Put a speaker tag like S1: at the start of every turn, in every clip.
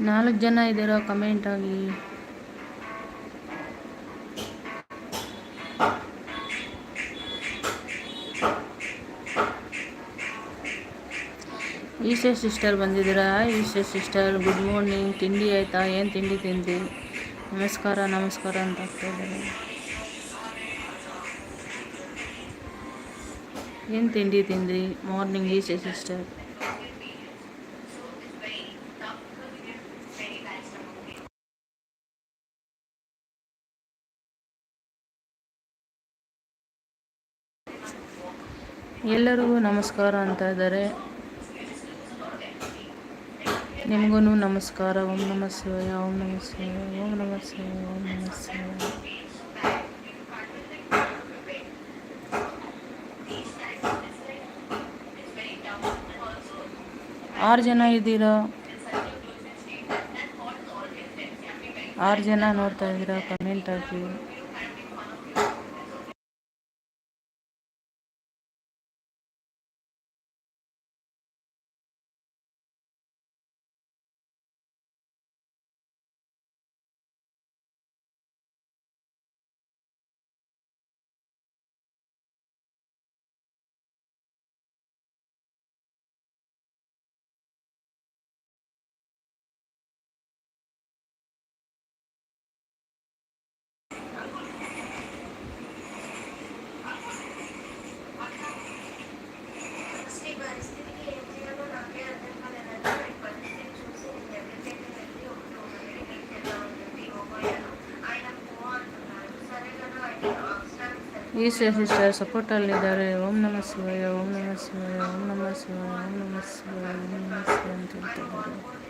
S1: ನಾಲ್ಕು ಜನ ಇದ್ದೀರಾ ಕಮೆಂಟ್ ಆಗಿ. ಈಶಾ ಸಿಸ್ಟರ್ ಬಂದಿದ್ದೀರಾ? ಈಶಾ ಸಿಸ್ಟರ್ ಗುಡ್ ಮಾರ್ನಿಂಗ್ ತಿಂಡಿ ಆಯಿತಾ? ಏನು ತಿಂಡಿ ತಿಂದಿ? ನಮಸ್ಕಾರ ನಮಸ್ಕಾರ ಅಂತ ಆಗ್ತಾ ಏನು ತಿಂಡಿ ತಿಂದ್ರಿ? ಮಾರ್ನಿಂಗ್ ಈಶಾ ಸಿಸ್ಟರ್ ಎಲ್ಲರಿಗೂ ನಮಸ್ಕಾರ ಅಂತ ಇದ್ದಾರೆ. ನಿಮಗೂ ನಮಸ್ಕಾರ. ಓಂ ನಮ ಶಿವಾಯ, ಓಂ ನಮ ಶಿವಾಯ, ಓಂ ನಮ ಶಿವಾಯ, ಓಂ ನಮ ಶಿವಾಯ. ಆರು ಜನ ಇದ್ದೀರಾ? ಆರು ಜನ ನೋಡ್ತಾ ಇದ್ದೀರಾ? ಕಮೆಂಟ್ ಹಾಕಿ. ಈಶ ಸಿಸ್ಟರ್ ಸಪೋರ್ಟಲ್ಲಿದ್ದಾರೆ ಓಂ ನಮ ಶಿವಯ್ಯ ಓಂ ನಮ ಶಿವಯ್ಯ ಓಂ ನಮ ಶಿವಯ್ಯ ಓಂ ನಮ ಶಿವಯ್ಯ ಓಂ ನಮ ಶಿವಾಯ ಅಂತ ಹೇಳ್ತಿದ್ದಾರೆ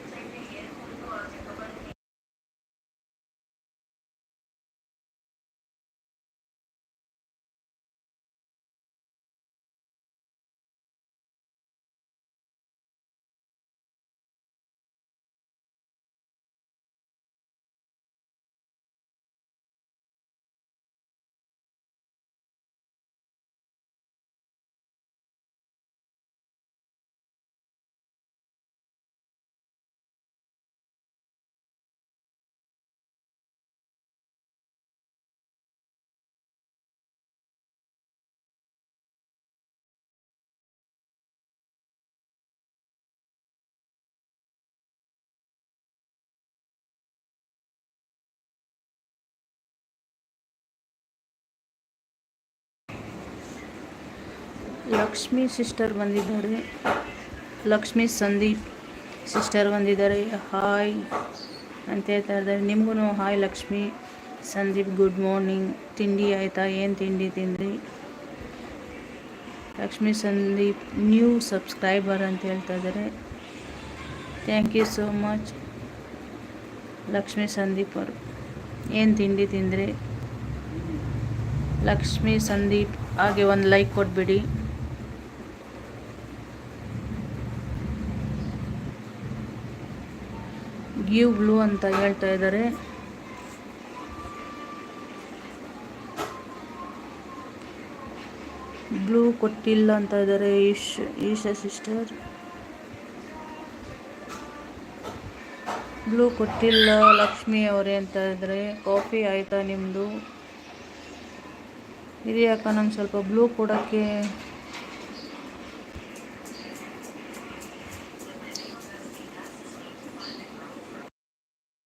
S1: ಲಕ್ಷ್ಮಿ ಸಿಸ್ಟರ್ ಬಂದಿದ್ದಾರೆ. ಲಕ್ಷ್ಮಿ ಸಂದೀಪ್ ಸಿಸ್ಟರ್ ಬಂದಿದ್ದಾರೆ. ಹಾಯ್ ಅಂತ ಹೇಳ್ತಾ ಇದ್ದಾರೆ. ನಿಮಗೂ hi Lakshmi. Sandeep good morning ತಿಂಡಿ ಆಯಿತಾ? ಏನು ತಿಂಡಿ ತಿಂದ್ರಿ? ಲಕ್ಷ್ಮಿ ಸಂದೀಪ್ ನ್ಯೂ ಸಬ್ಸ್ಕ್ರೈಬರ್ ಅಂತ ಹೇಳ್ತಾ ಇದ್ದಾರೆ. Thank you so much Lakshmi Sandeep ಅವರು. ಏನು ತಿಂಡಿ ತಿಂದ್ರಿ? ಲಕ್ಷ್ಮಿ ಸಂದೀಪ್, ಹಾಗೆ ಒಂದು ಲೈಕ್ ಕೊಟ್ಬಿಡಿ. ಗಿವ್ ಬ್ಲೂ ಅಂತ ಹೇಳ್ತಾ ಇದ್ದಾರೆ. ಬ್ಲೂ ಕೊಟ್ಟಿಲ್ಲ ಅಂತ ಇದ್ದಾರೆ ಈಶ್, ಈಶಾ ಸಿಸ್ಟರ್. ಬ್ಲೂ ಕೊಟ್ಟಿಲ್ಲ ಲಕ್ಷ್ಮಿ ಅವರೇ ಅಂತ ಇದ್ದಾರೆ. ಕಾಫಿ ಆಯಿತಾ ನಿಮ್ಮದು ಇದು ಯಾಕ ನಂಗೆ ಸ್ವಲ್ಪ ಬ್ಲೂ ಕೊಡೋಕ್ಕೆ